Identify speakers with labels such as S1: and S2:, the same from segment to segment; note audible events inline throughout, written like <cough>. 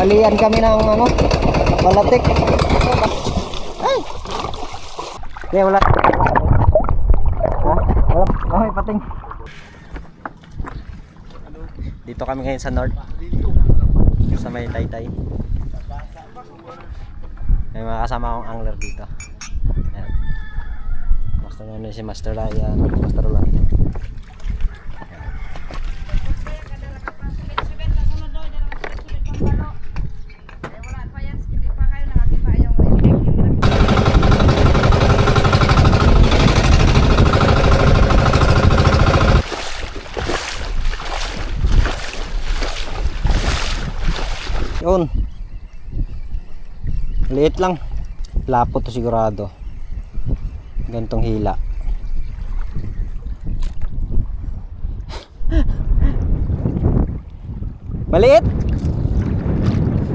S1: Nabalian kami ng ano, balatik. Ay! Kaya wala. Ha? Wala. Okay, pating. Dito kami ngayon sa north. Sa may taytay. May mga kasama akong angler dito. Ayan. Master na si Master Ryan, Master Ryan. Yun. Liit lang. Lapot to sigurado. Gantong hila. <laughs> Maliit.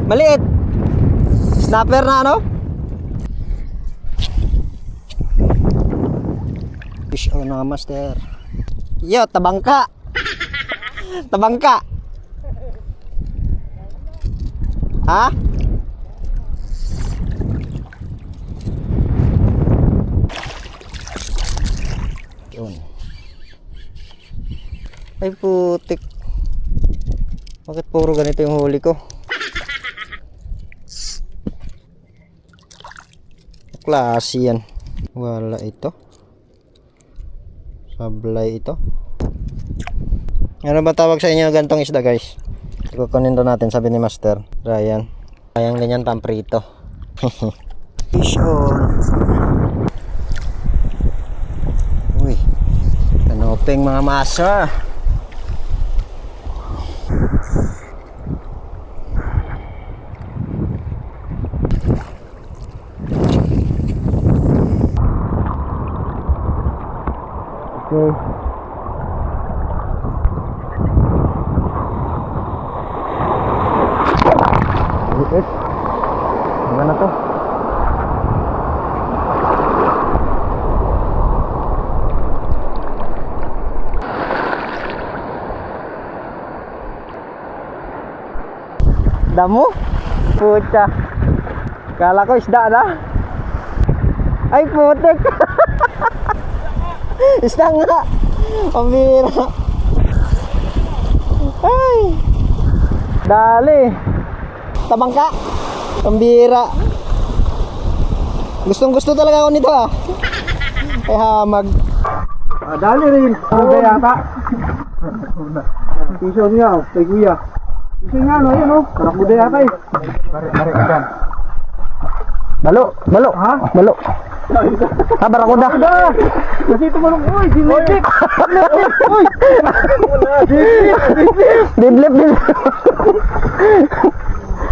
S1: Maliit. Snapper na ano? Fish on na master. Yo, tabangka. <laughs> tabangka. Ha? Yun. Ay putik. Bakit puro ganito yung huli ko? Klase yan. Wala ito. Sablay ito. Ano ba tawag sa inyo gantong isda guys? Kukunin daw natin sabi ni Master Ryan. Kayang ganyan pamprito. <laughs> Fish on. Uy. Kanopeng mga master. Okay. Liit. Ano na to? Damo? Pucha. Kala ko isda na. Ay putik. <laughs> isda nga. Pambira. Ay. Dali. Tabangka. Pambira. Gustong gusto talaga ako nito ah. Ay hamag.
S2: Ah, dali rin. Ano ba yata? Piso niya, kay kuya. Piso nga, no, yun, oh. Karakuda yata eh. Bari, bari ka dyan.
S1: Balo, balo.
S2: Ha?
S1: Balo. <laughs> Ah, barakuda.
S2: Kasi tumalong, uy, dinlip. Uy!
S1: Didlip din. <laughs>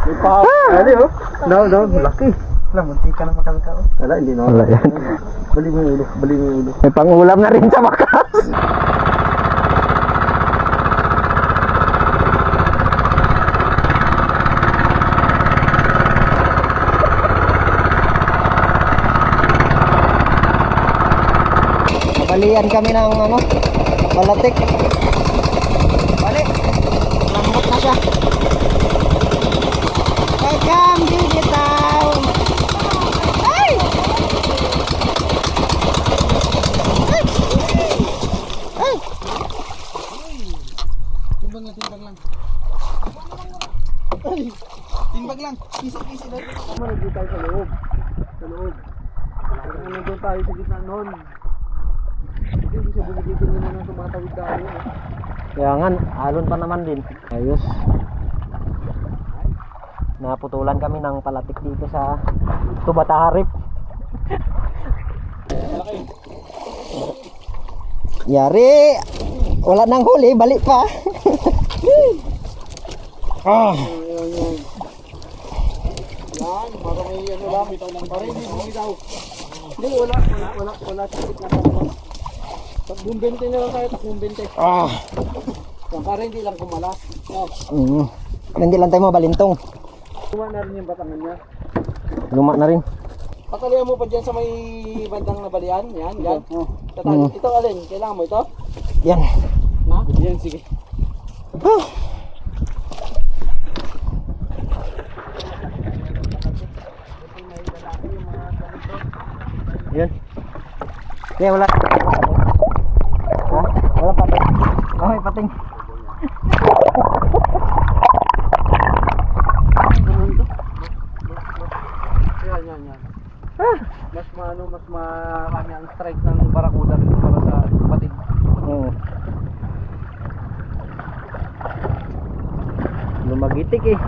S2: May pa. Dali, oh. No, no, laki. Wala, munti ka na makalka, oh. Wala, hindi na.
S1: Wala yan.
S2: Bali mo yung ulo, bali mo yung ulo.
S1: May pangulam na rin sa wakas. Nabalian kami ng ano, balatik. Balik. Lambot na siya. Welcome, Digitaw. Ay! Ay!
S2: Timbang lang, timbang lang. Ay, timbang lang. Kisi lang. Tama, nandun tayo sa loob. Sa loob. Kaya nandun tayo sa gitna nun. Hindi, hindi siya bumigiti nyo na tumatawid tayo. eh.
S1: Kaya nga, alon pa naman din. Ayos. Naputulan kami ng palatik dito sa Tubataharip. Yari! Wala nang huli, balik pa. <laughs> ah,
S2: Yan, para may ano lang, lang. Para hindi bumitaw. Hindi, wala, wala, wala, wala. Tikit na. Takbong 20 na lang tayo, 20.
S1: ah.
S2: Para hindi lang kumalas. Oh,
S1: Mm. Hindi lang tayo mabalintong.
S2: Tuma na rin yung batangan niya.
S1: Luma na rin.
S2: Patalian mo pa dyan sa may bandang nabalian. Yan, yan.
S1: Mm.
S2: Tatali. Ito alin, kailangan mo ito?
S1: Yan.
S2: Na? Yan, sige.
S1: Ah. Kaya wala. Ha? Wala pating. Okay, pating.
S2: Yan, yan, yan. Mas maano, mas marami ang strike ng barakuda para sa patig.
S1: Oo. Lumagitik eh.